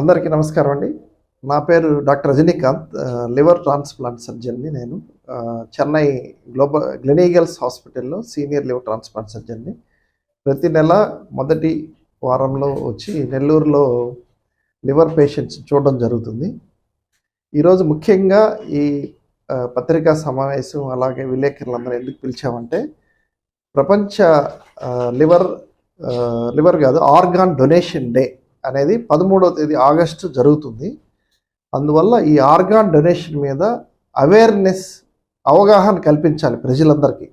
అందరికీ నమస్కారం అండి. నా పేరు డాక్టర్ రజనీకాంత్ లివర్ ట్రాన్స్ప్లాంట్ సర్జన్ని నేను చెన్నై గ్లోబల్ గ్లెనీగల్స్ హాస్పిటల్లో సీనియర్ లివర్ ట్రాన్స్ప్లాంట్ సర్జన్ని. ప్రతి నెల మొదటి వారంలో వచ్చి నెల్లూరులో లివర్ పేషెంట్స్ చూడడం జరుగుతుంది. ఈరోజు ముఖ్యంగా ఈ పత్రికా సమావేశం అలాగే విలేకరులందరూ ఎందుకు పిలిచామంటే ప్రపంచ లివర్ లివర్ కాదు ఆర్గాన్ డొనేషన్ డే అనేది పదమూడవ తేదీ ఆగస్టు జరుగుతుంది. అందువల్ల ఈ ఆర్గాన్ డొనేషన్ మీద అవేర్నెస్ అవగాహన కల్పించాలి ప్రజలందరికీ.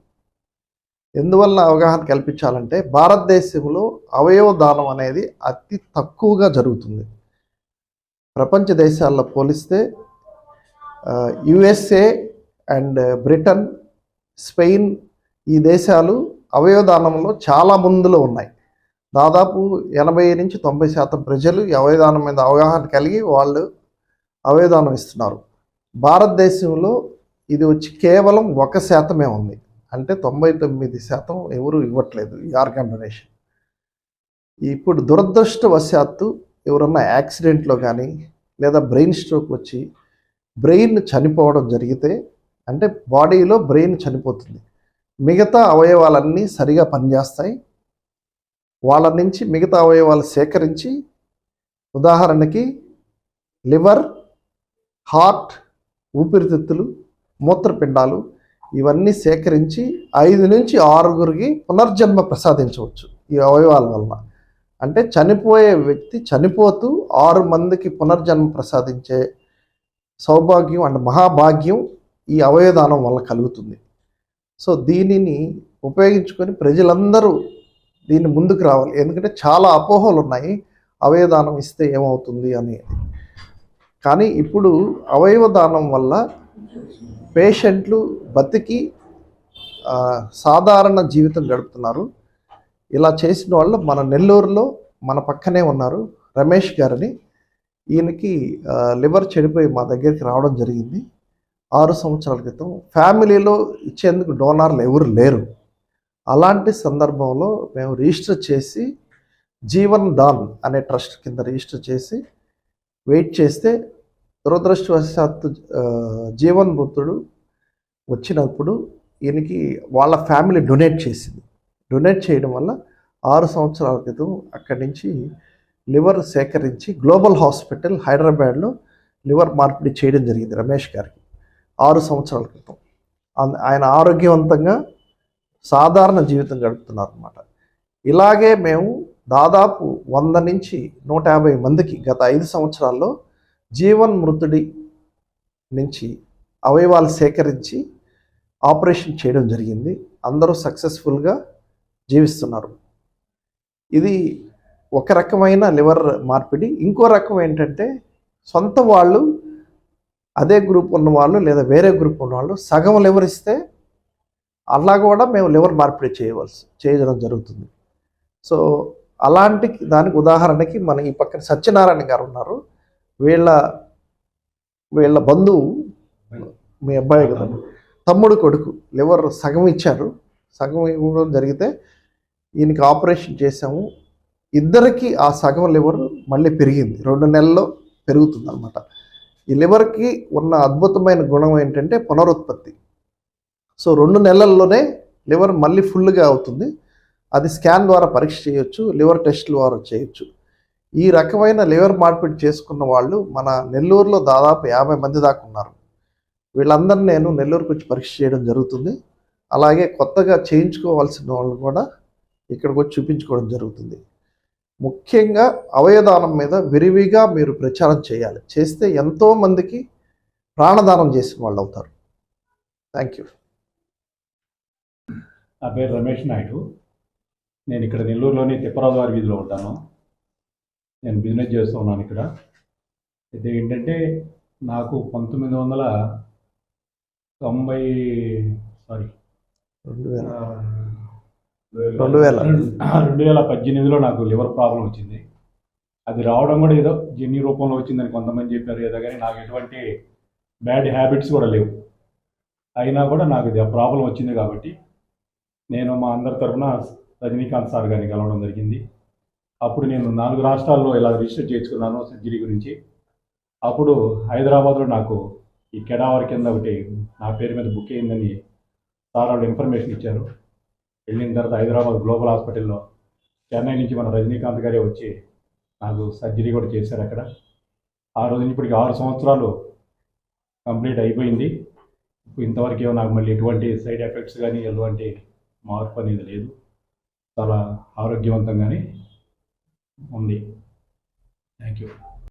ఎందువల్ల అవగాహన కల్పించాలంటే భారతదేశంలో అవయవ దానం అనేది అతి తక్కువగా జరుగుతుంది. ప్రపంచ దేశాల్లో పోలిస్తే యుఎస్ఏ అండ్ బ్రిటన్ స్పెయిన్ ఈ దేశాలు అవయవదానంలో చాలా ముందులో ఉన్నాయి. దాదాపు ఎనభై నుంచి తొంభై శాతం ప్రజలు ఈ అవయదానం మీద అవగాహన కలిగి వాళ్ళు అవయదానం ఇస్తున్నారు. భారతదేశంలో ఇది వచ్చి కేవలం ఒక శాతమే ఉంది. అంటే తొంభై తొమ్మిది శాతం ఎవరు ఇవ్వట్లేదు ఈ ఆర్గాన్ డొనేషన్ ఇప్పుడు దురదృష్టవశాత్తు ఎవరన్నా యాక్సిడెంట్లో కానీ లేదా బ్రెయిన్ స్ట్రోక్ వచ్చి బ్రెయిన్ చనిపోవడం జరిగితే అంటే బాడీలో బ్రెయిన్ చనిపోతుంది. మిగతా అవయవాలన్నీ సరిగా పనిచేస్తాయి. వాళ్ళ నుంచి మిగతా అవయవాలు సేకరించి ఉదాహరణకి లివర్ హార్ట్ ఊపిరితిత్తులు మూత్రపిండాలు ఇవన్నీ సేకరించి ఐదు నుంచి ఆరుగురికి పునర్జన్మ ప్రసాదించవచ్చు ఈ అవయవాల వలన. అంటే చనిపోయే వ్యక్తి చనిపోతూ ఆరు మందికి పునర్జన్మ ప్రసాదించే సౌభాగ్యం అండ్ మహాభాగ్యం ఈ అవయదానం వల్ల కలుగుతుంది. సో దీనిని ఉపయోగించుకొని ప్రజలందరూ దీన్ని ముందుకు రావాలి. ఎందుకంటే చాలా అపోహలు ఉన్నాయి అవయవదానం ఇస్తే ఏమవుతుంది అనేది కానీ ఇప్పుడు అవయవ దానం వల్ల పేషెంట్లు బతికి సాధారణ జీవితం గడుపుతున్నారు. ఇలా చేసిన వాళ్ళు మన నెల్లూరులో మన పక్కనే ఉన్నారు రమేష్ గారని. ఈయనకి లివర్ చెడిపోయి మా దగ్గరికి రావడం జరిగింది. ఆరు సంవత్సరాల క్రితం ఫ్యామిలీలో ఇచ్చేందుకు డోనార్లు ఎవరు లేరు. అలాంటి సందర్భంలో మేము రిజిస్టర్ చేసి జీవన్ దాన్ అనే ట్రస్ట్ కింద రిజిస్టర్ చేసి వెయిట్ చేస్తే దురదృష్టవశాత్తు జీవన్ మృతుడు వచ్చినప్పుడు ఈయనకి వాళ్ళ ఫ్యామిలీ డొనేట్ చేసింది. డొనేట్ చేయడం వల్ల ఆరు సంవత్సరాల క్రితం అక్కడి నుంచి లివర్ సేకరించి గ్లోబల్ హాస్పిటల్ హైదరాబాద్లో లివర్ మార్పిడి చేయడం జరిగింది రమేష్ గారికి. ఆరు సంవత్సరాల క్రితం. ఆయన ఆరోగ్యవంతంగా సాధారణ జీవితం గడుపుతున్నారు అనమాట ఇలాగే మేము దాదాపు వంద నుంచి నూట యాభై మందికి గత ఐదు సంవత్సరాల్లో జీవన్ మృతుడి నుంచి అవయవాలు సేకరించి ఆపరేషన్ చేయడం జరిగింది. అందరూ సక్సెస్ఫుల్గా జీవిస్తున్నారు. ఇది ఒక రకమైన లివర్ మార్పిడి. ఇంకో రకం ఏంటంటే సొంత వాళ్ళు అదే గ్రూప్ ఉన్న వాళ్ళు లేదా వేరే గ్రూప్ ఉన్న వాళ్ళు సగం లివర్ ఇస్తే అలా కూడా మేము లివర్ మార్పిడి చేయవలసి చేయడం జరుగుతుంది. సో అలాంటి దానికి ఉదాహరణకి మన ఈ పక్కన సత్యనారాయణ గారు ఉన్నారు. వీళ్ళ వీళ్ళ బంధువు మీ అబ్బాయి కదా. తమ్ముడు కొడుకు లివర్ సగం ఇచ్చారు. సగం ఇవ్వడం జరిగితే ఈయనకి ఆపరేషన్ చేసాము ఇద్దరికి ఆ సగం లివర్ మళ్ళీ పెరిగింది. రెండు నెలల్లో పెరుగుతుంది అనమాట ఈ లివర్కి ఉన్న అద్భుతమైన గుణం ఏంటంటే పునరుత్పత్తి. సో రెండు నెలల్లోనే లివర్ మళ్ళీ ఫుల్గా అవుతుంది. అది స్కాన్ ద్వారా పరీక్ష చేయొచ్చు లివర్ టెస్ట్ ద్వారా చేయొచ్చు. ఈ రకమైన లివర్ మార్పిడి చేసుకున్న వాళ్ళు మన నెల్లూరులో దాదాపు యాభై మంది దాకా ఉన్నారు. వీళ్ళందరినీ నేను నెల్లూరుకు వచ్చి పరీక్ష చేయడం జరుగుతుంది. అలాగే కొత్తగా చేయించుకోవాల్సిన వాళ్ళు కూడా ఇక్కడికి వచ్చి చూపించుకోవడం జరుగుతుంది. ముఖ్యంగా అవయదానం మీద విరివిగా మీరు ప్రచారం చేయాలి. చేస్తే ఎంతోమందికి ప్రాణదానం చేసిన వాళ్ళు అవుతారు. Thank you. నా పేరు రమేష్ నాయుడు. నేను ఇక్కడ నెల్లూరులోని తిప్పరాజు వారి వీధిలో ఉంటాను. నేను బిజినెస్ చేస్తూ ఉన్నాను ఇక్కడ. అయితే ఏంటంటే నాకు పంతొమ్మిది వందల తొంభై సారీ రెండు వేల. రెండు వేల. రెండు వేల పద్దెనిమిదిలో నాకు లివర్ ప్రాబ్లం వచ్చింది. అది రావడం కూడా ఏదో జన్యు రూపంలో వచ్చిందని కొంతమంది చెప్పారు ఏదో కానీ నాకు ఎటువంటి బ్యాడ్ హ్యాబిట్స్ కూడా లేవు. అయినా కూడా నాకు ఇది ప్రాబ్లం వచ్చింది కాబట్టి నేను మా అందరి తరఫున రజనీకాంత్ సార్ గారిని కలవడం జరిగింది. అప్పుడు నేను నాలుగు రాష్ట్రాల్లో ఇలా రిజిస్టర్ చేసుకున్నాను సర్జరీ గురించి. అప్పుడు హైదరాబాద్లో నాకు ఈ కెడావర్ కింద ఒకటి నా పేరు మీద బుక్ అయిందని సార్ వాళ్ళు ఇన్ఫర్మేషన్ ఇచ్చారు. వెళ్ళిన తర్వాత హైదరాబాద్ గ్లోబల్ హాస్పిటల్లో చెన్నై నుంచి మన రజనీకాంత్ గారే వచ్చి నాకు సర్జరీ కూడా చేశారు అక్కడ. ఆ రోజు నుంచి ఇప్పటికి ఆరు సంవత్సరాలు కంప్లీట్ అయిపోయింది. ఇంతవరకు నాకు మళ్ళీ ఎటువంటి సైడ్ ఎఫెక్ట్స్ కానీ ఎటువంటి మార్పు అనేది లేదు. చాలా ఆరోగ్యవంతంగానే ఉంది. Thank you